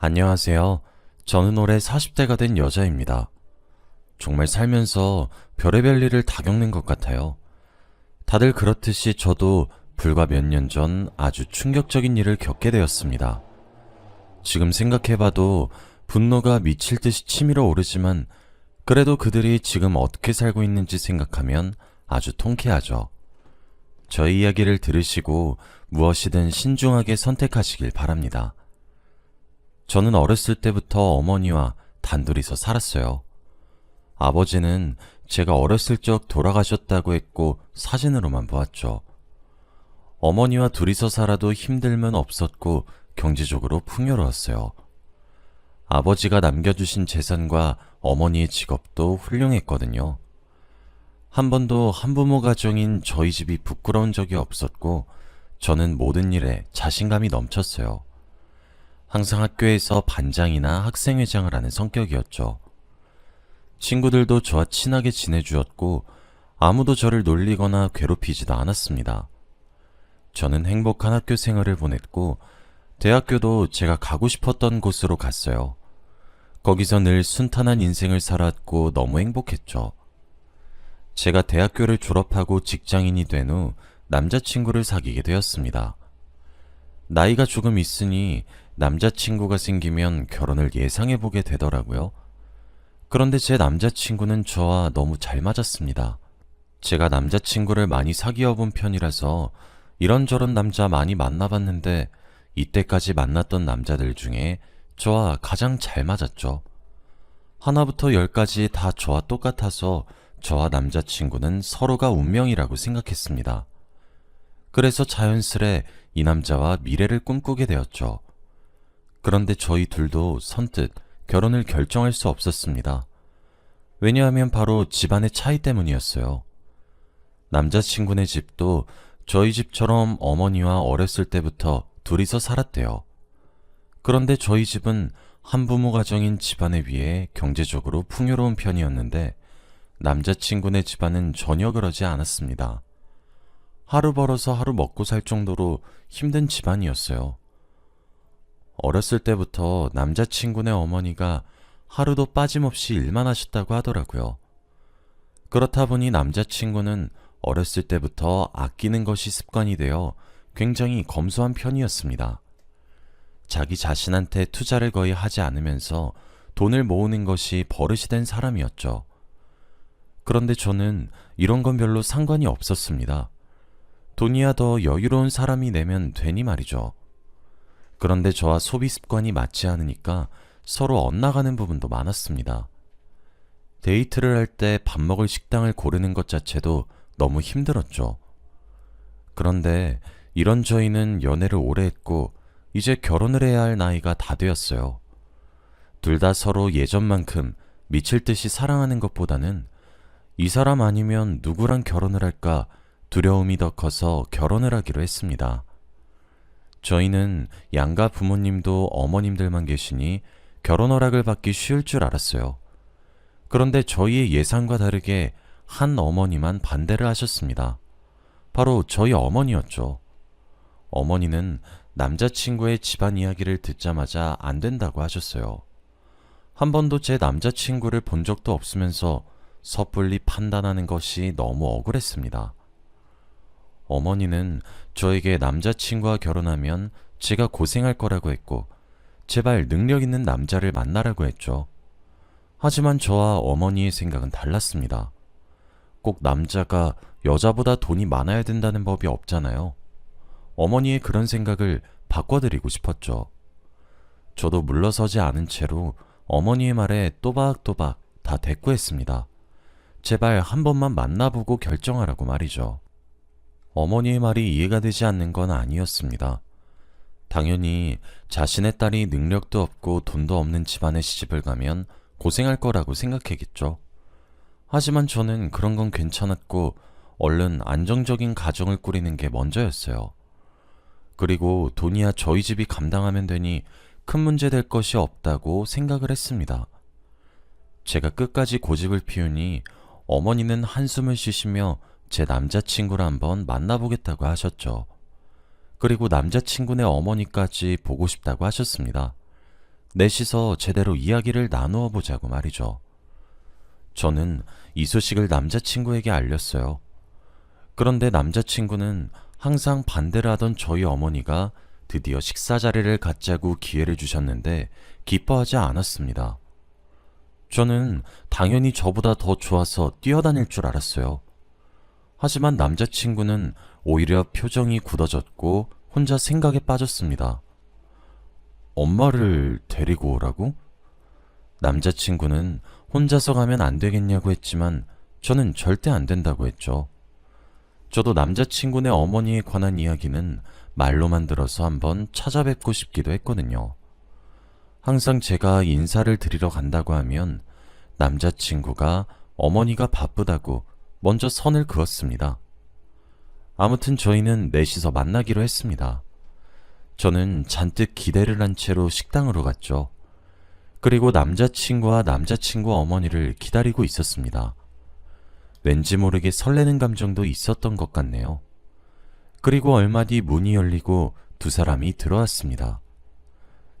안녕하세요. 저는 올해 40대가 된 여자입니다. 정말 살면서 별의별 일을 다 겪는 것 같아요. 다들 그렇듯이 저도 불과 몇 년 전 아주 충격적인 일을 겪게 되었습니다. 지금 생각해봐도 분노가 미칠 듯이 치밀어 오르지만 그래도 그들이 지금 어떻게 살고 있는지 생각하면 아주 통쾌하죠. 저희 이야기를 들으시고 무엇이든 신중하게 선택하시길 바랍니다. 저는 어렸을 때부터 어머니와 단둘이서 살았어요. 아버지는 제가 어렸을 적 돌아가셨다고 했고 사진으로만 보았죠. 어머니와 둘이서 살아도 힘들면 없었고 경제적으로 풍요로웠어요. 아버지가 남겨주신 재산과 어머니의 직업도 훌륭했거든요. 한 번도 한부모 가정인 저희 집이 부끄러운 적이 없었고 저는 모든 일에 자신감이 넘쳤어요. 항상 학교에서 반장이나 학생회장을 하는 성격이었죠. 친구들도 저와 친하게 지내주었고 아무도 저를 놀리거나 괴롭히지도 않았습니다. 저는 행복한 학교 생활을 보냈고 대학교도 제가 가고 싶었던 곳으로 갔어요. 거기서 늘 순탄한 인생을 살았고 너무 행복했죠. 제가 대학교를 졸업하고 직장인이 된 후 남자친구를 사귀게 되었습니다. 나이가 조금 있으니 남자친구가 생기면 결혼을 예상해보게 되더라고요. 그런데 제 남자친구는 저와 너무 잘 맞았습니다. 제가 남자친구를 많이 사귀어 본 편이라서 이런저런 남자 많이 만나봤는데 이때까지 만났던 남자들 중에 저와 가장 잘 맞았죠. 하나부터 열까지 다 저와 똑같아서 저와 남자친구는 서로가 운명이라고 생각했습니다. 그래서 자연스레 이 남자와 미래를 꿈꾸게 되었죠. 그런데 저희 둘도 선뜻 결혼을 결정할 수 없었습니다. 왜냐하면 바로 집안의 차이 때문이었어요. 남자친구네 집도 저희 집처럼 어머니와 어렸을 때부터 둘이서 살았대요. 그런데 저희 집은 한부모 가정인 집안에 비해 경제적으로 풍요로운 편이었는데 남자친구네 집안은 전혀 그러지 않았습니다. 하루 벌어서 하루 먹고 살 정도로 힘든 집안이었어요. 어렸을 때부터 남자친구네 어머니가 하루도 빠짐없이 일만 하셨다고 하더라고요. 그렇다 보니 남자친구는 어렸을 때부터 아끼는 것이 습관이 되어 굉장히 검소한 편이었습니다. 자기 자신한테 투자를 거의 하지 않으면서 돈을 모으는 것이 버릇이 된 사람이었죠. 그런데 저는 이런 건 별로 상관이 없었습니다. 돈이야 더 여유로운 사람이 내면 되니 말이죠. 그런데 저와 소비 습관이 맞지 않으니까 서로 엇나가는 부분도 많았습니다. 데이트를 할 때 밥 먹을 식당을 고르는 것 자체도 너무 힘들었죠. 그런데 이런 저희는 연애를 오래 했고 이제 결혼을 해야 할 나이가 다 되었어요. 둘 다 서로 예전만큼 미칠 듯이 사랑하는 것보다는 이 사람 아니면 누구랑 결혼을 할까 두려움이 더 커서 결혼을 하기로 했습니다. 저희는 양가 부모님도 어머님들만 계시니 결혼 허락을 받기 쉬울 줄 알았어요. 그런데 저희의 예상과 다르게 한 어머니만 반대를 하셨습니다. 바로 저희 어머니였죠. 어머니는 남자친구의 집안 이야기를 듣자마자 안 된다고 하셨어요. 한 번도 제 남자친구를 본 적도 없으면서 섣불리 판단하는 것이 너무 억울했습니다. 어머니는 저에게 남자친구와 결혼하면 제가 고생할 거라고 했고, 제발 능력 있는 남자를 만나라고 했죠. 하지만 저와 어머니의 생각은 달랐습니다. 꼭 남자가 여자보다 돈이 많아야 된다는 법이 없잖아요. 어머니의 그런 생각을 바꿔드리고 싶었죠. 저도 물러서지 않은 채로 어머니의 말에 또박또박 다 대꾸했습니다. 제발 한 번만 만나보고 결정하라고 말이죠. 어머니의 말이 이해가 되지 않는 건 아니었습니다. 당연히 자신의 딸이 능력도 없고 돈도 없는 집안에 시집을 가면 고생할 거라고 생각했겠죠. 하지만 저는 그런 건 괜찮았고 얼른 안정적인 가정을 꾸리는 게 먼저였어요. 그리고 돈이야 저희 집이 감당하면 되니 큰 문제 될 것이 없다고 생각을 했습니다. 제가 끝까지 고집을 피우니 어머니는 한숨을 쉬시며 제 남자친구를 한번 만나보겠다고 하셨죠. 그리고 남자친구네 어머니까지 보고 싶다고 하셨습니다. 넷이서 제대로 이야기를 나누어 보자고 말이죠. 저는 이 소식을 남자친구에게 알렸어요. 그런데 남자친구는 항상 반대를 하던 저희 어머니가 드디어 식사 자리를 갖자고 기회를 주셨는데 기뻐하지 않았습니다. 저는 당연히 저보다 더 좋아서 뛰어다닐 줄 알았어요. 하지만 남자친구는 오히려 표정이 굳어졌고 혼자 생각에 빠졌습니다. 엄마를 데리고 오라고? 남자친구는 혼자서 가면 안 되겠냐고 했지만 저는 절대 안 된다고 했죠. 저도 남자친구네 어머니에 관한 이야기는 말로만 들어서 한번 찾아뵙고 싶기도 했거든요. 항상 제가 인사를 드리러 간다고 하면 남자친구가 어머니가 바쁘다고 먼저 선을 그었습니다. 아무튼 저희는 넷이서 만나기로 했습니다. 저는 잔뜩 기대를 한 채로 식당으로 갔죠. 그리고 남자친구와 남자친구 어머니를 기다리고 있었습니다. 왠지 모르게 설레는 감정도 있었던 것 같네요. 그리고 얼마 뒤 문이 열리고 두 사람이 들어왔습니다.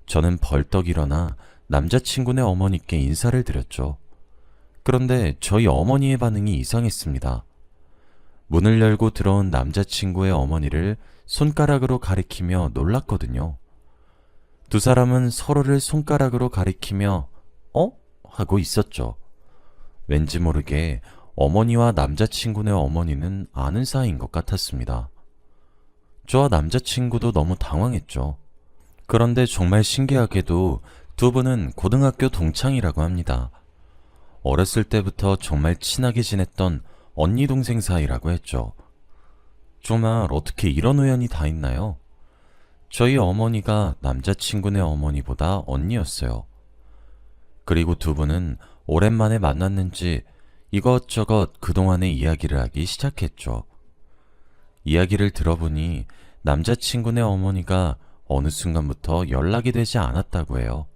저는 벌떡 일어나 남자친구네 어머니께 인사를 드렸죠. 그런데 저희 어머니의 반응이 이상했습니다. 문을 열고 들어온 남자친구의 어머니를 손가락으로 가리키며 놀랐거든요. 두 사람은 서로를 손가락으로 가리키며 어? 하고 있었죠. 왠지 모르게 어머니와 남자친구네 어머니는 아는 사이인 것 같았습니다. 저와 남자친구도 너무 당황했죠. 그런데 정말 신기하게도 두 분은 고등학교 동창이라고 합니다. 어렸을 때부터 정말 친하게 지냈던 언니 동생 사이라고 했죠. 정말 어떻게 이런 우연이 다 있나요? 저희 어머니가 남자친구네 어머니보다 언니였어요. 그리고 두 분은 오랜만에 만났는지 이것저것 그동안의 이야기를 하기 시작했죠. 이야기를 들어보니 남자친구네 어머니가 어느 순간부터 연락이 되지 않았다고 해요.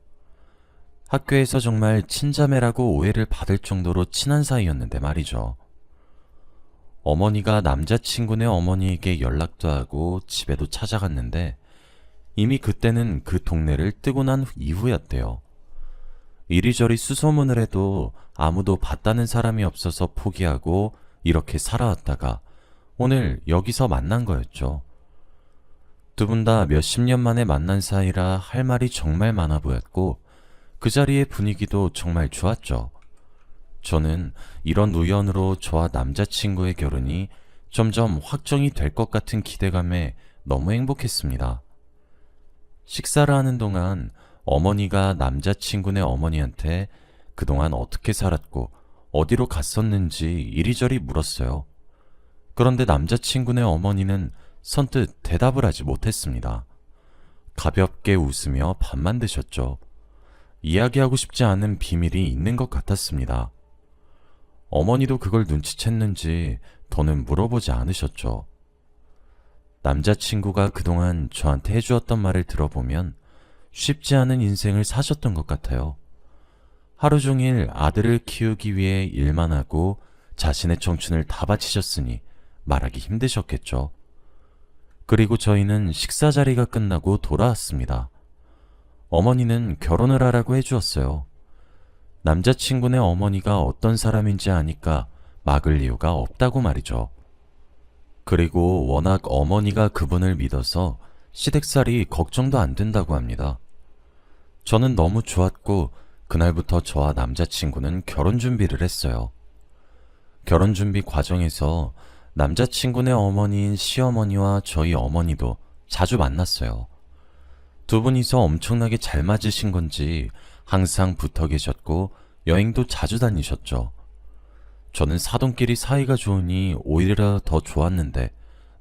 학교에서 정말 친자매라고 오해를 받을 정도로 친한 사이였는데 말이죠. 어머니가 남자친구네 어머니에게 연락도 하고 집에도 찾아갔는데 이미 그때는 그 동네를 뜨고 난 이후였대요. 이리저리 수소문을 해도 아무도 봤다는 사람이 없어서 포기하고 이렇게 살아왔다가 오늘 여기서 만난 거였죠. 두 분 다 몇십 년 만에 만난 사이라 할 말이 정말 많아 보였고 그 자리의 분위기도 정말 좋았죠. 저는 이런 우연으로 저와 남자친구의 결혼이 점점 확정이 될 것 같은 기대감에 너무 행복했습니다. 식사를 하는 동안 어머니가 남자친구네 어머니한테 그동안 어떻게 살았고 어디로 갔었는지 이리저리 물었어요. 그런데 남자친구네 어머니는 선뜻 대답을 하지 못했습니다. 가볍게 웃으며 밥만 드셨죠. 이야기하고 싶지 않은 비밀이 있는 것 같았습니다. 어머니도 그걸 눈치챘는지 더는 물어보지 않으셨죠. 남자친구가 그동안 저한테 해주었던 말을 들어보면 쉽지 않은 인생을 사셨던 것 같아요. 하루 종일 아들을 키우기 위해 일만 하고 자신의 청춘을 다 바치셨으니 말하기 힘드셨겠죠. 그리고 저희는 식사 자리가 끝나고 돌아왔습니다. 어머니는 결혼을 하라고 해주었어요. 남자친구네 어머니가 어떤 사람인지 아니까 막을 이유가 없다고 말이죠. 그리고 워낙 어머니가 그분을 믿어서 시댁살이 걱정도 안 된다고 합니다. 저는 너무 좋았고 그날부터 저와 남자친구는 결혼 준비를 했어요. 결혼 준비 과정에서 남자친구네 어머니인 시어머니와 저희 어머니도 자주 만났어요. 두 분이서 엄청나게 잘 맞으신 건지 항상 붙어 계셨고 여행도 자주 다니셨죠. 저는 사돈끼리 사이가 좋으니 오히려 더 좋았는데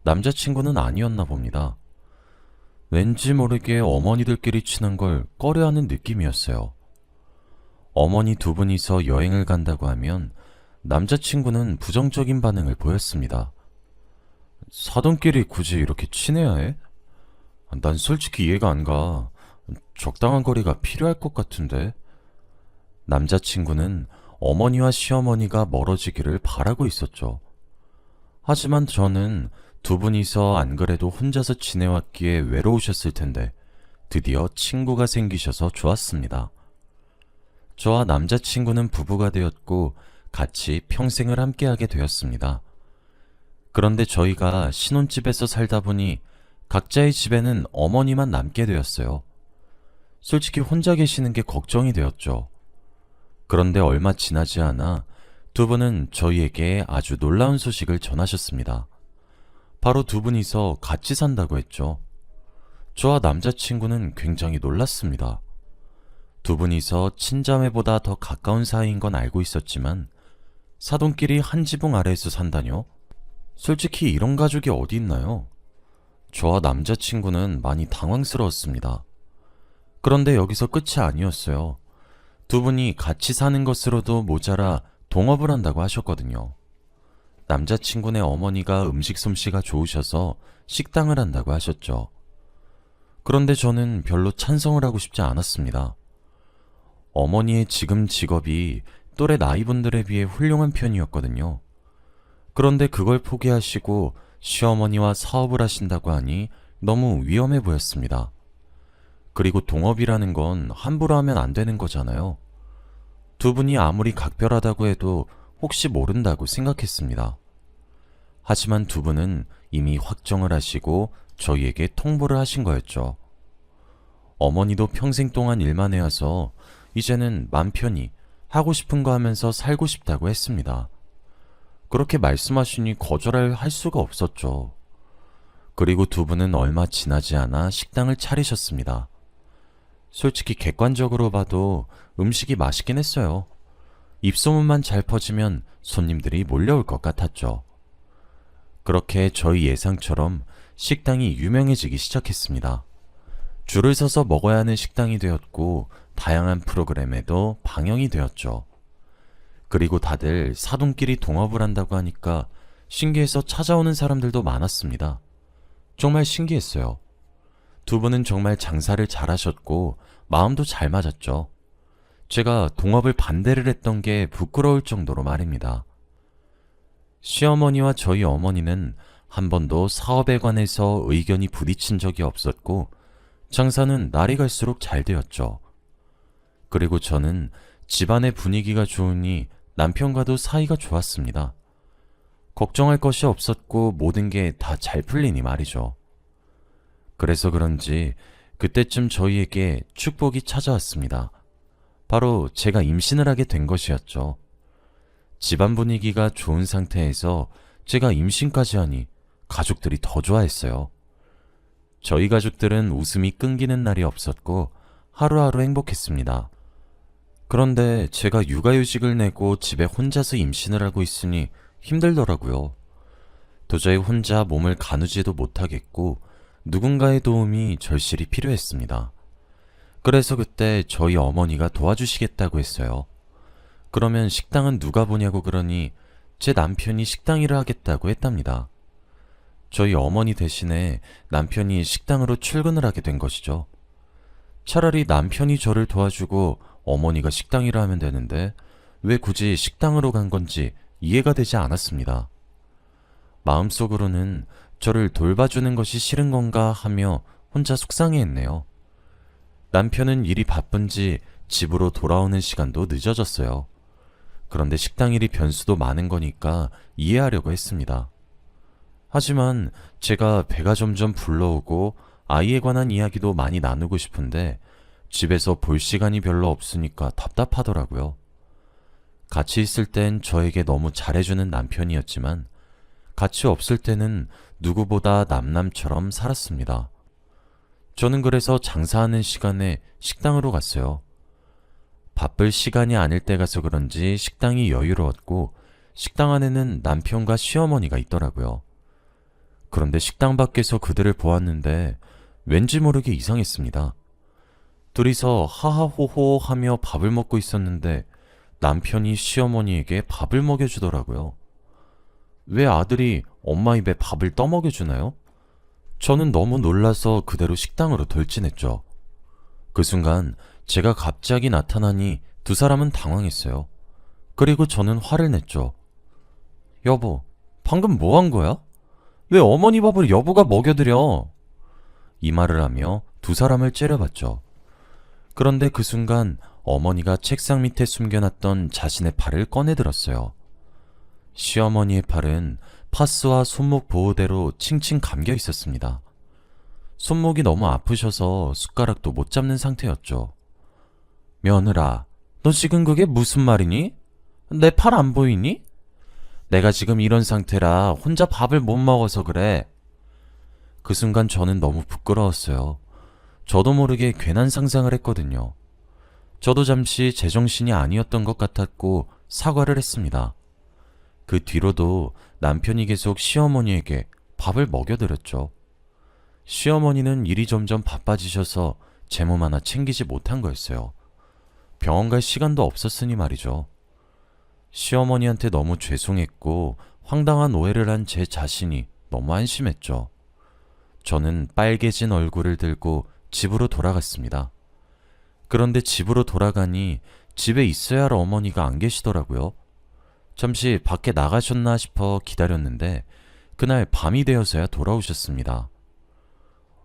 남자친구는 아니었나 봅니다. 왠지 모르게 어머니들끼리 친한 걸 꺼려하는 느낌이었어요. 어머니 두 분이서 여행을 간다고 하면 남자친구는 부정적인 반응을 보였습니다. 사돈끼리 굳이 이렇게 친해야 해? 난 솔직히 이해가 안 가. 적당한 거리가 필요할 것 같은데. 남자친구는 어머니와 시어머니가 멀어지기를 바라고 있었죠. 하지만 저는 두 분이서 안 그래도 혼자서 지내왔기에 외로우셨을 텐데 드디어 친구가 생기셔서 좋았습니다. 저와 남자친구는 부부가 되었고 같이 평생을 함께하게 되었습니다. 그런데 저희가 신혼집에서 살다 보니 각자의 집에는 어머니만 남게 되었어요. 솔직히 혼자 계시는 게 걱정이 되었죠. 그런데 얼마 지나지 않아 두 분은 저희에게 아주 놀라운 소식을 전하셨습니다. 바로 두 분이서 같이 산다고 했죠. 저와 남자친구는 굉장히 놀랐습니다. 두 분이서 친자매보다 더 가까운 사이인 건 알고 있었지만 사돈끼리 한 지붕 아래에서 산다뇨? 솔직히 이런 가족이 어디 있나요? 저와 남자친구는 많이 당황스러웠습니다. 그런데 여기서 끝이 아니었어요. 두 분이 같이 사는 것으로도 모자라 동업을 한다고 하셨거든요. 남자친구네 어머니가 음식 솜씨가 좋으셔서 식당을 한다고 하셨죠. 그런데 저는 별로 찬성을 하고 싶지 않았습니다. 어머니의 지금 직업이 또래 나이분들에 비해 훌륭한 편이었거든요. 그런데 그걸 포기하시고 시어머니와 사업을 하신다고 하니 너무 위험해 보였습니다. 그리고 동업이라는 건 함부로 하면 안 되는 거잖아요. 두 분이 아무리 각별하다고 해도 혹시 모른다고 생각했습니다. 하지만 두 분은 이미 확정을 하시고 저희에게 통보를 하신 거였죠. 어머니도 평생 동안 일만 해와서 이제는 맘 편히 하고 싶은 거 하면서 살고 싶다고 했습니다. 그렇게 말씀하시니 거절할 할 수가 없었죠. 그리고 두 분은 얼마 지나지 않아 식당을 차리셨습니다. 솔직히 객관적으로 봐도 음식이 맛있긴 했어요. 입소문만 잘 퍼지면 손님들이 몰려올 것 같았죠. 그렇게 저희 예상처럼 식당이 유명해지기 시작했습니다. 줄을 서서 먹어야 하는 식당이 되었고, 다양한 프로그램에도 방영이 되었죠. 그리고 다들 사돈끼리 동업을 한다고 하니까 신기해서 찾아오는 사람들도 많았습니다. 정말 신기했어요. 두 분은 정말 장사를 잘하셨고 마음도 잘 맞았죠. 제가 동업을 반대를 했던 게 부끄러울 정도로 말입니다. 시어머니와 저희 어머니는 한 번도 사업에 관해서 의견이 부딪힌 적이 없었고 장사는 날이 갈수록 잘 되었죠. 그리고 저는 집안의 분위기가 좋으니 남편과도 사이가 좋았습니다. 걱정할 것이 없었고 모든 게 다 잘 풀리니 말이죠. 그래서 그런지 그때쯤 저희에게 축복이 찾아왔습니다. 바로 제가 임신을 하게 된 것이었죠. 집안 분위기가 좋은 상태에서 제가 임신까지 하니 가족들이 더 좋아했어요. 저희 가족들은 웃음이 끊기는 날이 없었고 하루하루 행복했습니다. 그런데 제가 육아휴직을 내고 집에 혼자서 임신을 하고 있으니 힘들더라고요. 도저히 혼자 몸을 가누지도 못하겠고 누군가의 도움이 절실히 필요했습니다. 그래서 그때 저희 어머니가 도와주시겠다고 했어요. 그러면 식당은 누가 보냐고 그러니 제 남편이 식당 일을 하겠다고 했답니다. 저희 어머니 대신에 남편이 식당으로 출근을 하게 된 것이죠. 차라리 남편이 저를 도와주고 어머니가 식당 일을 하면 되는데 왜 굳이 식당으로 간 건지 이해가 되지 않았습니다. 마음속으로는 저를 돌봐주는 것이 싫은 건가 하며 혼자 속상해했네요. 남편은 일이 바쁜지 집으로 돌아오는 시간도 늦어졌어요. 그런데 식당 일이 변수도 많은 거니까 이해하려고 했습니다. 하지만 제가 배가 점점 불러오고 아이에 관한 이야기도 많이 나누고 싶은데 집에서 볼 시간이 별로 없으니까 답답하더라고요. 같이 있을 땐 저에게 너무 잘해주는 남편이었지만 같이 없을 때는 누구보다 남남처럼 살았습니다. 저는 그래서 장사하는 시간에 식당으로 갔어요. 바쁠 시간이 아닐 때 가서 그런지 식당이 여유로웠고 식당 안에는 남편과 시어머니가 있더라고요. 그런데 식당 밖에서 그들을 보았는데 왠지 모르게 이상했습니다. 둘이서 하하호호 하며 밥을 먹고 있었는데 남편이 시어머니에게 밥을 먹여주더라고요. 왜 아들이 엄마 입에 밥을 떠먹여주나요? 저는 너무 놀라서 그대로 식당으로 돌진했죠. 그 순간 제가 갑자기 나타나니 두 사람은 당황했어요. 그리고 저는 화를 냈죠. 여보, 방금 뭐 한 거야? 왜 어머니 밥을 여보가 먹여드려? 이 말을 하며 두 사람을 째려봤죠. 그런데 그 순간 어머니가 책상 밑에 숨겨놨던 자신의 팔을 꺼내들었어요. 시어머니의 팔은 파스와 손목 보호대로 칭칭 감겨 있었습니다. 손목이 너무 아프셔서 숟가락도 못 잡는 상태였죠. 며느라, 너 지금 그게 무슨 말이니? 내 팔 안 보이니? 내가 지금 이런 상태라 혼자 밥을 못 먹어서 그래. 그 순간 저는 너무 부끄러웠어요. 저도 모르게 괜한 상상을 했거든요. 저도 잠시 제정신이 아니었던 것 같았고 사과를 했습니다. 그 뒤로도 남편이 계속 시어머니에게 밥을 먹여드렸죠. 시어머니는 일이 점점 바빠지셔서 제 몸 하나 챙기지 못한 거였어요. 병원 갈 시간도 없었으니 말이죠. 시어머니한테 너무 죄송했고 황당한 오해를 한 제 자신이 너무 안심했죠. 저는 빨개진 얼굴을 들고 집으로 돌아갔습니다. 그런데 집으로 돌아가니 집에 있어야 할 어머니가 안 계시더라고요. 잠시 밖에 나가셨나 싶어 기다렸는데 그날 밤이 되어서야 돌아오셨습니다.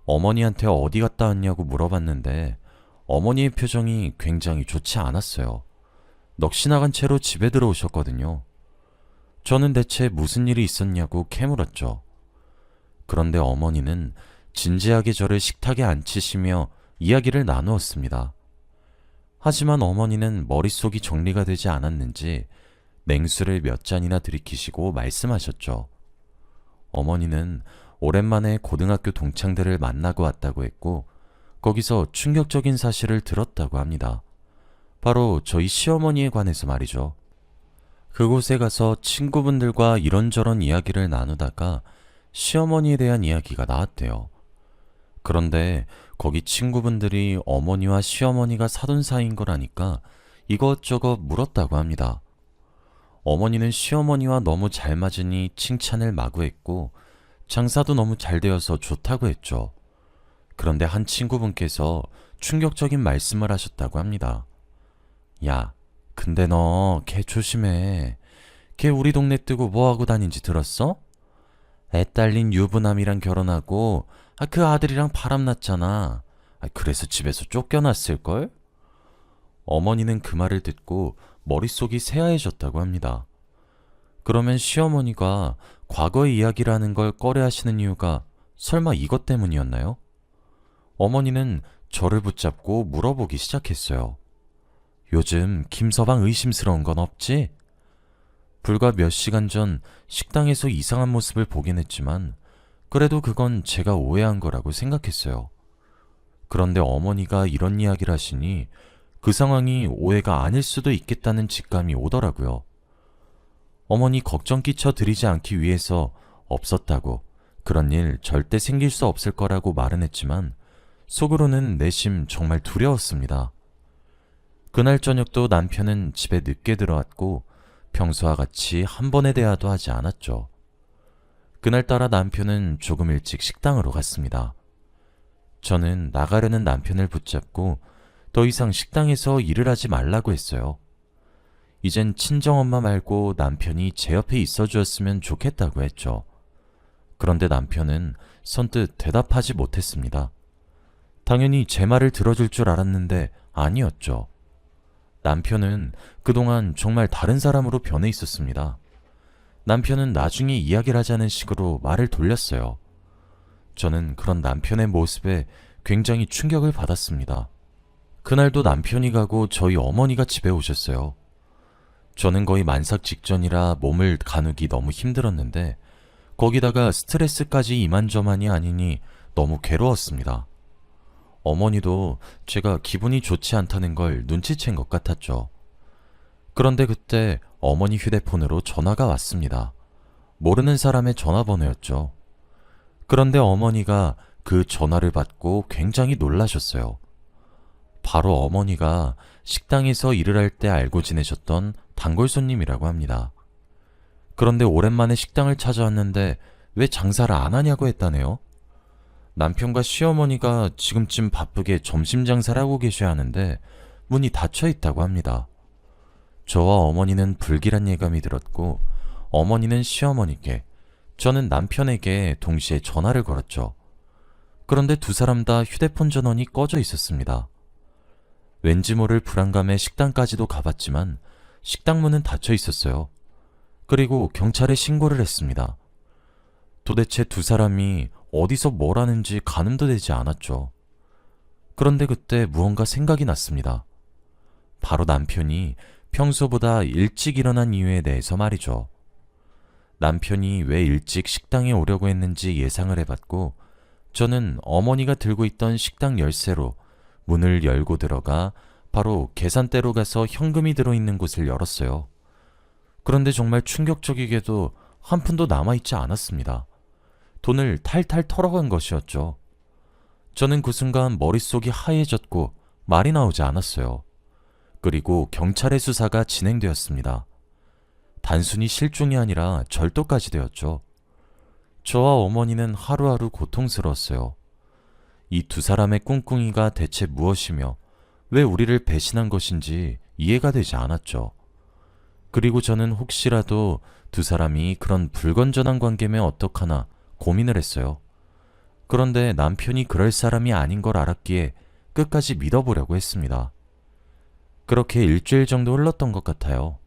어머니한테 어디 갔다 왔냐고 물어봤는데 어머니의 표정이 굉장히 좋지 않았어요. 넋이 나간 채로 집에 들어오셨거든요. 저는 대체 무슨 일이 있었냐고 캐물었죠. 그런데 어머니는 진지하게 저를 식탁에 앉히시며 이야기를 나누었습니다. 하지만 어머니는 머릿속이 정리가 되지 않았는지 냉수를 몇 잔이나 들이키시고 말씀하셨죠. 어머니는 오랜만에 고등학교 동창들을 만나고 왔다고 했고, 거기서 충격적인 사실을 들었다고 합니다. 바로 저희 시어머니에 관해서 말이죠. 그곳에 가서 친구분들과 이런저런 이야기를 나누다가 시어머니에 대한 이야기가 나왔대요. 그런데 거기 친구분들이 어머니와 시어머니가 사돈 사이인 거라니까 이것저것 물었다고 합니다. 어머니는 시어머니와 너무 잘 맞으니 칭찬을 마구 했고 장사도 너무 잘 되어서 좋다고 했죠. 그런데 한 친구분께서 충격적인 말씀을 하셨다고 합니다. 야, 근데 너 걔 조심해. 걔 우리 동네 뜨고 뭐하고 다닌지 들었어? 애 딸린 유부남이랑 결혼하고 아, 그 아들이랑 바람났잖아. 아, 그래서 집에서 쫓겨났을걸? 어머니는 그 말을 듣고 머릿속이 새하얘졌다고 합니다. 그러면 시어머니가 과거의 이야기라는 걸 꺼려 하시는 이유가 설마 이것 때문이었나요? 어머니는 저를 붙잡고 물어보기 시작했어요. 요즘 김서방 의심스러운 건 없지? 불과 몇 시간 전 식당에서 이상한 모습을 보긴 했지만 그래도 그건 제가 오해한 거라고 생각했어요. 그런데 어머니가 이런 이야기를 하시니 그 상황이 오해가 아닐 수도 있겠다는 직감이 오더라고요. 어머니 걱정 끼쳐 드리지 않기 위해서 없었다고 그런 일 절대 생길 수 없을 거라고 말은 했지만 속으로는 내심 정말 두려웠습니다. 그날 저녁도 남편은 집에 늦게 들어왔고 평소와 같이 한 번의 대화도 하지 않았죠. 그날따라 남편은 조금 일찍 식당으로 갔습니다. 저는 나가려는 남편을 붙잡고 더 이상 식당에서 일을 하지 말라고 했어요. 이젠 친정엄마 말고 남편이 제 옆에 있어 주었으면 좋겠다고 했죠. 그런데 남편은 선뜻 대답하지 못했습니다. 당연히 제 말을 들어줄 줄 알았는데 아니었죠. 남편은 그동안 정말 다른 사람으로 변해 있었습니다. 남편은 나중에 이야기를 하자는 식으로 말을 돌렸어요. 저는 그런 남편의 모습에 굉장히 충격을 받았습니다. 그날도 남편이 가고 저희 어머니가 집에 오셨어요. 저는 거의 만삭 직전이라 몸을 가누기 너무 힘들었는데 거기다가 스트레스까지 이만저만이 아니니 너무 괴로웠습니다. 어머니도 제가 기분이 좋지 않다는 걸 눈치챈 것 같았죠. 그런데 그때 어머니 휴대폰으로 전화가 왔습니다. 모르는 사람의 전화번호였죠. 그런데 어머니가 그 전화를 받고 굉장히 놀라셨어요. 바로 어머니가 식당에서 일을 할 때 알고 지내셨던 단골 손님이라고 합니다. 그런데 오랜만에 식당을 찾아왔는데 왜 장사를 안 하냐고 했다네요. 남편과 시어머니가 지금쯤 바쁘게 점심 장사를 하고 계셔야 하는데 문이 닫혀 있다고 합니다. 저와 어머니는 불길한 예감이 들었고 어머니는 시어머니께 저는 남편에게 동시에 전화를 걸었죠. 그런데 두 사람 다 휴대폰 전원이 꺼져 있었습니다. 왠지 모를 불안감에 식당까지도 가봤지만 식당 문은 닫혀 있었어요. 그리고 경찰에 신고를 했습니다. 도대체 두 사람이 어디서 뭘 하는지 가늠도 되지 않았죠. 그런데 그때 무언가 생각이 났습니다. 바로 남편이 평소보다 일찍 일어난 이유에 대해서 말이죠. 남편이 왜 일찍 식당에 오려고 했는지 예상을 해봤고, 저는 어머니가 들고 있던 식당 열쇠로 문을 열고 들어가 바로 계산대로 가서 현금이 들어있는 곳을 열었어요. 그런데 정말 충격적이게도 한 푼도 남아있지 않았습니다. 돈을 탈탈 털어간 것이었죠. 저는 그 순간 머릿속이 하얘졌고 말이 나오지 않았어요. 그리고 경찰의 수사가 진행되었습니다. 단순히 실종이 아니라 절도까지 되었죠. 저와 어머니는 하루하루 고통스러웠어요. 이 두 사람의 꿍꿍이가 대체 무엇이며 왜 우리를 배신한 것인지 이해가 되지 않았죠. 그리고 저는 혹시라도 두 사람이 그런 불건전한 관계면 어떡하나 고민을 했어요. 그런데 남편이 그럴 사람이 아닌 걸 알았기에 끝까지 믿어보려고 했습니다. 그렇게 일주일 정도 흘렀던 것 같아요.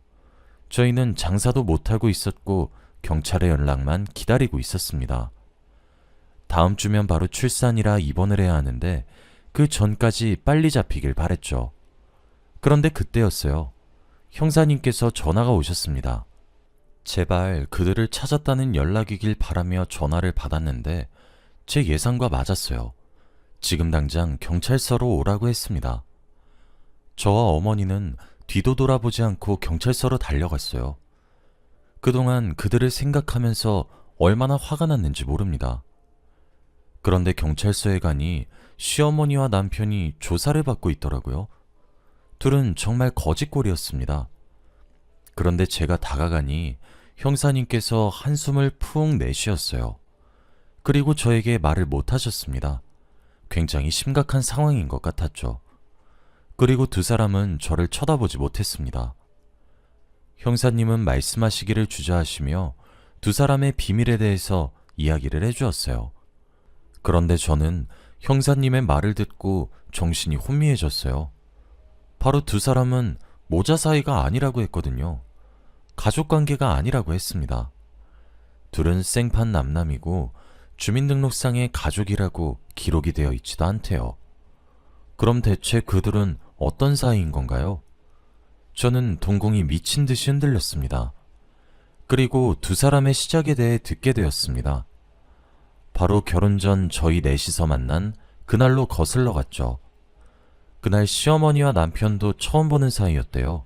저희는 장사도 못하고 있었고 경찰의 연락만 기다리고 있었습니다. 다음 주면 바로 출산이라 입원을 해야 하는데 그 전까지 빨리 잡히길 바랬죠. 그런데 그때였어요. 형사님께서 전화가 오셨습니다. 제발 그들을 찾았다는 연락이길 바라며 전화를 받았는데 제 예상과 맞았어요. 지금 당장 경찰서로 오라고 했습니다. 저와 어머니는 뒤도 돌아보지 않고 경찰서로 달려갔어요. 그동안 그들을 생각하면서 얼마나 화가 났는지 모릅니다. 그런데 경찰서에 가니 시어머니와 남편이 조사를 받고 있더라고요. 둘은 정말 거짓골이었습니다. 그런데 제가 다가가니 형사님께서 한숨을 푹 내쉬었어요. 그리고 저에게 말을 못 하셨습니다. 굉장히 심각한 상황인 것 같았죠. 그리고 두 사람은 저를 쳐다보지 못했습니다. 형사님은 말씀하시기를 주저하시며 두 사람의 비밀에 대해서 이야기를 해주었어요. 그런데 저는 형사님의 말을 듣고 정신이 혼미해졌어요. 바로 두 사람은 모자 사이가 아니라고 했거든요. 가족 관계가 아니라고 했습니다. 둘은 생판 남남이고 주민등록상에 가족이라고 기록이 되어 있지도 않대요. 그럼 대체 그들은 어떤 사이인 건가요? 저는 동공이 미친 듯이 흔들렸습니다. 그리고 두 사람의 시작에 대해 듣게 되었습니다. 바로 결혼 전 저희 넷이서 만난 그날로 거슬러 갔죠. 그날 시어머니와 남편도 처음 보는 사이였대요.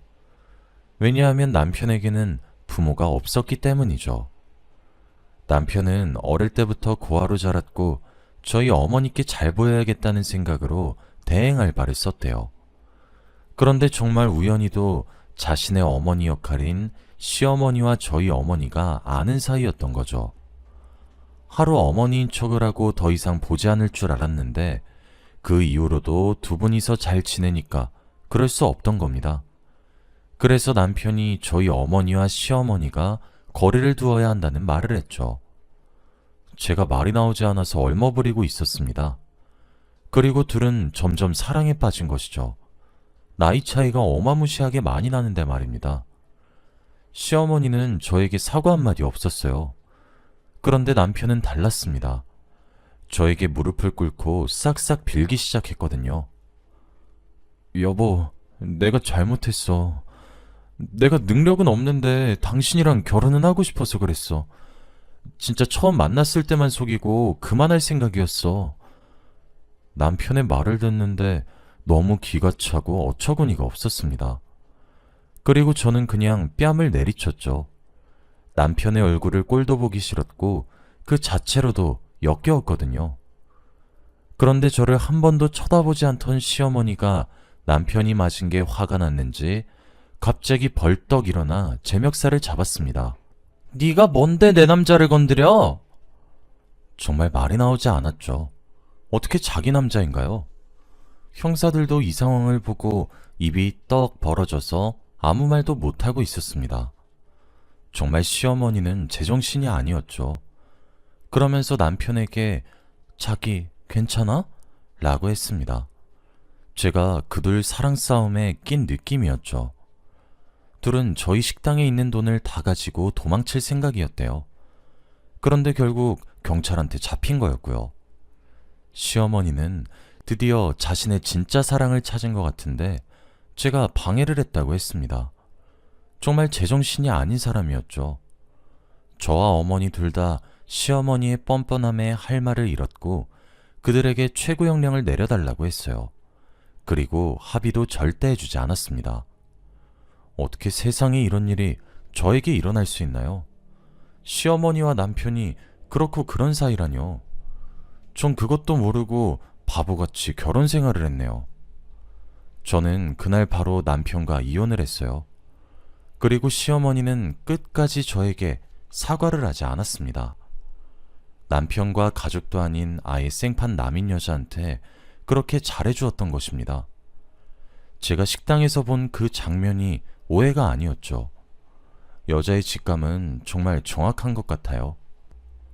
왜냐하면 남편에게는 부모가 없었기 때문이죠. 남편은 어릴 때부터 고아로 자랐고 저희 어머니께 잘 보여야겠다는 생각으로 대행할 바를 썼대요. 그런데 정말 우연히도 자신의 어머니 역할인 시어머니와 저희 어머니가 아는 사이였던 거죠. 하루 어머니인 척을 하고 더 이상 보지 않을 줄 알았는데 그 이후로도 두 분이서 잘 지내니까 그럴 수 없던 겁니다. 그래서 남편이 저희 어머니와 시어머니가 거리를 두어야 한다는 말을 했죠. 제가 말이 나오지 않아서 얼머부리고 있었습니다. 그리고 둘은 점점 사랑에 빠진 것이죠. 나이 차이가 어마무시하게 많이 나는데 말입니다. 시어머니는 저에게 사과 한마디 없었어요. 그런데 남편은 달랐습니다. 저에게 무릎을 꿇고 싹싹 빌기 시작했거든요. 여보, 내가 잘못했어. 내가 능력은 없는데 당신이랑 결혼은 하고 싶어서 그랬어. 진짜 처음 만났을 때만 속이고 그만할 생각이었어. 남편의 말을 듣는데 너무 기가 차고 어처구니가 없었습니다. 그리고 저는 그냥 뺨을 내리쳤죠. 남편의 얼굴을 꼴도 보기 싫었고 그 자체로도 역겨웠거든요. 그런데 저를 한 번도 쳐다보지 않던 시어머니가 남편이 맞은 게 화가 났는지 갑자기 벌떡 일어나 제 멱살을 잡았습니다. 네가 뭔데 내 남자를 건드려? 정말 말이 나오지 않았죠. 어떻게 자기 남자인가요? 형사들도 이 상황을 보고 입이 떡 벌어져서 아무 말도 못하고 있었습니다. 정말 시어머니는 제정신이 아니었죠. 그러면서 남편에게 자기 괜찮아? 라고 했습니다. 제가 그들 사랑 싸움에 낀 느낌이었죠. 둘은 저희 식당에 있는 돈을 다 가지고 도망칠 생각이었대요. 그런데 결국 경찰한테 잡힌 거였고요. 시어머니는 드디어 자신의 진짜 사랑을 찾은 것 같은데 제가 방해를 했다고 했습니다. 정말 제정신이 아닌 사람이었죠. 저와 어머니 둘 다 시어머니의 뻔뻔함에 할 말을 잃었고 그들에게 최고 형량을 내려달라고 했어요. 그리고 합의도 절대 해주지 않았습니다. 어떻게 세상에 이런 일이 저에게 일어날 수 있나요? 시어머니와 남편이 그렇고 그런 사이라뇨. 전 그것도 모르고 바보같이 결혼 생활을 했네요. 저는 그날 바로 남편과 이혼을 했어요. 그리고 시어머니는 끝까지 저에게 사과를 하지 않았습니다. 남편과 가족도 아닌 아예 생판 남인 여자한테 그렇게 잘해주었던 것입니다. 제가 식당에서 본 그 장면이 오해가 아니었죠. 여자의 직감은 정말 정확한 것 같아요.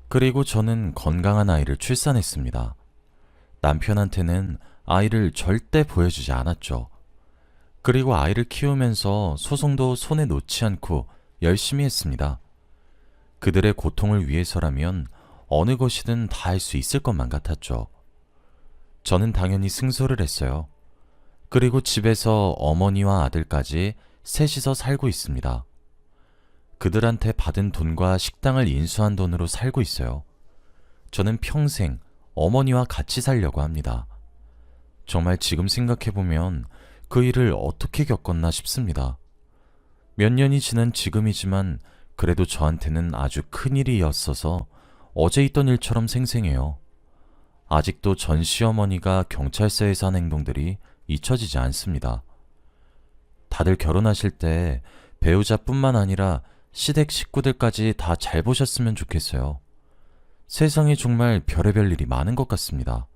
그리고 저는 건강한 아이를 출산했습니다. 남편한테는 아이를 절대 보여주지 않았죠. 그리고 아이를 키우면서 소송도 손에 놓지 않고 열심히 했습니다. 그들의 고통을 위해서라면 어느 것이든 다 할 수 있을 것만 같았죠. 저는 당연히 승소를 했어요. 그리고 집에서 어머니와 아들까지 셋이서 살고 있습니다. 그들한테 받은 돈과 식당을 인수한 돈으로 살고 있어요. 저는 평생 어머니와 같이 살려고 합니다. 정말 지금 생각해보면 그 일을 어떻게 겪었나 싶습니다. 몇 년이 지난 지금이지만 그래도 저한테는 아주 큰 일이었어서 어제 있던 일처럼 생생해요. 아직도 전 시어머니가 경찰서에서 한 행동들이 잊혀지지 않습니다. 다들 결혼하실 때 배우자뿐만 아니라 시댁 식구들까지 다 잘 보셨으면 좋겠어요. 세상에 정말 별의별 일이 많은 것 같습니다.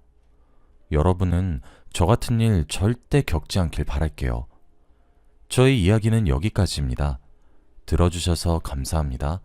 여러분은 저 같은 일 절대 겪지 않길 바랄게요. 저의 이야기는 여기까지입니다. 들어주셔서 감사합니다.